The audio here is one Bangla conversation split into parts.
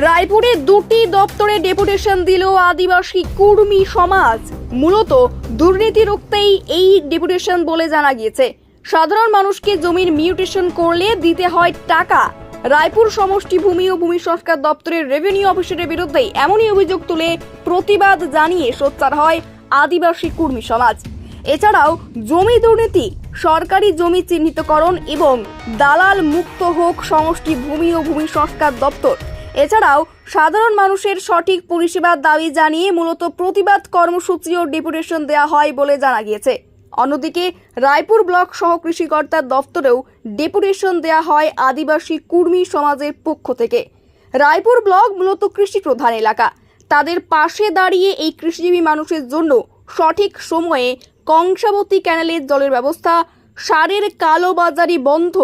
রায়পুরে দুটি দপ্তরে ডেপুটেশন দিল আদিবাসী কুর্মী সমাজ। মূলত দুর্নীতি রুখতেই এই ডেপুটেশন বলে জানা গিয়েছে। সাধারণ মানুষকে জমির মিউটেশন করলে দিতে হয় টাকা। রায়পুর সমষ্টি ভূমি ও ভূমি সংস্কার দপ্তরের রেভিনিউ অফিসারের বিরুদ্ধে এমনই অভিযোগ তুলে প্রতিবাদ জানিয়ে সোচ্চার হয় আদিবাসী কুর্মী সমাজ। এছাড়াও জমি দুর্নীতি, সরকারি জমি চিহ্নিতকরণ এবং দালাল মুক্ত হোক সমষ্টি ভূমি ও ভূমি সংস্কার দপ্তর। এছাড়াও সাধারণ মানুষের সঠিক পরিষেবার দাবি জানিয়ে মূলত প্রতিবাদ কর্মসূচি ও ডেপুটেশন দেওয়া হয় বলে জানা গিয়েছে। অন্যদিকে রায়পুর ব্লক সহ কৃষিকর্তার দপ্তরেও ডেপুটেশন দেওয়া হয় আদিবাসী কুর্মী সমাজের পক্ষ থেকে। রায়পুর ব্লক মূলত কৃষি প্রধান এলাকা। তাদের পাশে দাঁড়িয়ে এই কৃষিজীবী মানুষের জন্য সঠিক সময়ে কংসাবতী ক্যানেলের জলের ব্যবস্থা, সারের কালোবাজারি বন্ধ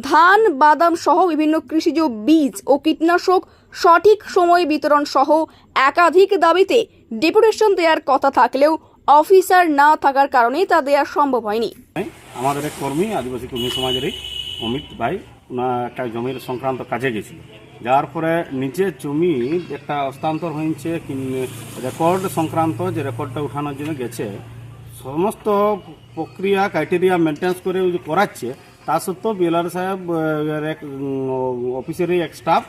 ধান, বাদাম সহ বিভিন্ন কৃষিজ বীজ ও কীটনাশক সঠিক সময়ে বিতরণ সহ একাধিক দাবিতে ডেপুটেশন দেওয়ার কথা থাকলেও অফিসার না থাকার কারণে তা দেওয়া সম্ভব হয়নি। আমাদের এক কর্মী, আদিবাসী কর্মী সমাজেরই, অমিত ভাই ওনার একটা জমির সংক্রান্ত কাজে গেছিল যার পরে নিচে জমি একটা হস্তান্তর হয়েছে রেকর্ড সংক্রান্ত যে রেকর্ডটা উঠানোর জন্য গেছে, সমস্ত প্রক্রিয়া ক্রাইটেরিয়া মেনটেন্স করে করাচ্ছে তা সত্ত্বেও বিএলআর সাহেব এক অফিসেরই এক staff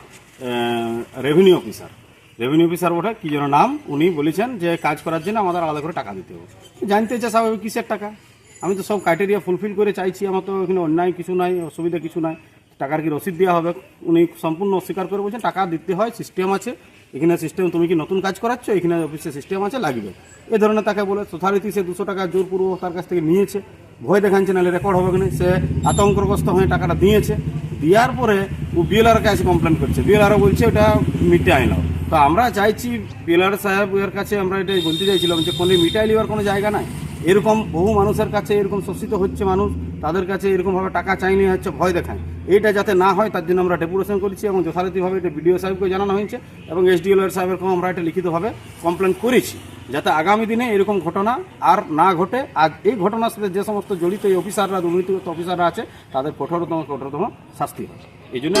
revenue officer revenue officer ওঠে কি যেন নাম, উনি বলেছেন যে কাজ করার জন্য আমাদের আলাদা করে টাকা দিতে হবে। জানতে চাই স্বাভাবিক কিসের টাকা? আমি তো সব ক্রাইটেরিয়া ফুলফিল করে চাইছি, আমার তো এখানে অন্যায় কিছু নাই, অসুবিধা কিছু নাই। টাকার কি রসিদ দেওয়া হবে? উনি সম্পূর্ণ অস্বীকার করে বলছেন, টাকা দিতে হয় সিস্টেম আছে। এখানে সিস্টেম তুমি কি নতুন কাজ করাচ্ছ? এখানে অফিসে সিস্টেম আছে, লাগবে। এ ধরনের তাকে বলে যথারীতি সে দুশো টাকা জোরপূর্বক তার কাছ থেকে নিয়েছে। ভয় দেখাচ্ছে নাহলে রেকর্ড হবে কিনা, সে আতঙ্কগ্রস্ত হয়ে টাকাটা দিয়েছে। দেওয়ার পরে ও বিএলআর কাছে কমপ্লেন করছে। বিএলআরও বলছে ওটা মিটে আইনাও তো আমরা চাইছি বিএলআর সাহেবের কাছে আমরা এটাই বলতে চাইছিলাম যে কোনো মিটাই নেওয়ার কোনো জায়গা নাই। এরকম বহু মানুষের কাছে এরকম শোষিত হচ্ছে মানুষ, তাদের কাছে এরকমভাবে টাকা চাই নিয়ে হচ্ছে ভয় দেখায়। এইটা যাতে না হয়, তার জন্য আমরা ডেপুটেশন করেছি এবং যথারীতিভাবে এটা বিডিও সাহেবকে জানানো হয়েছে এবং এসডিএলআর সাহেবেরকেও আমরা এটা লিখিতভাবে কমপ্লেন করেছি। যাতে আগামী দিনে এরকম ঘটনা আর না ঘটে। আর এই ঘটনার সাথে যে সমস্ত জড়িত এই অফিসাররা, দুর্নীতিগ্রস্ত অফিসাররা আছে, তাদের কঠোরতম কঠোরতম শাস্তি হয় এই জন্য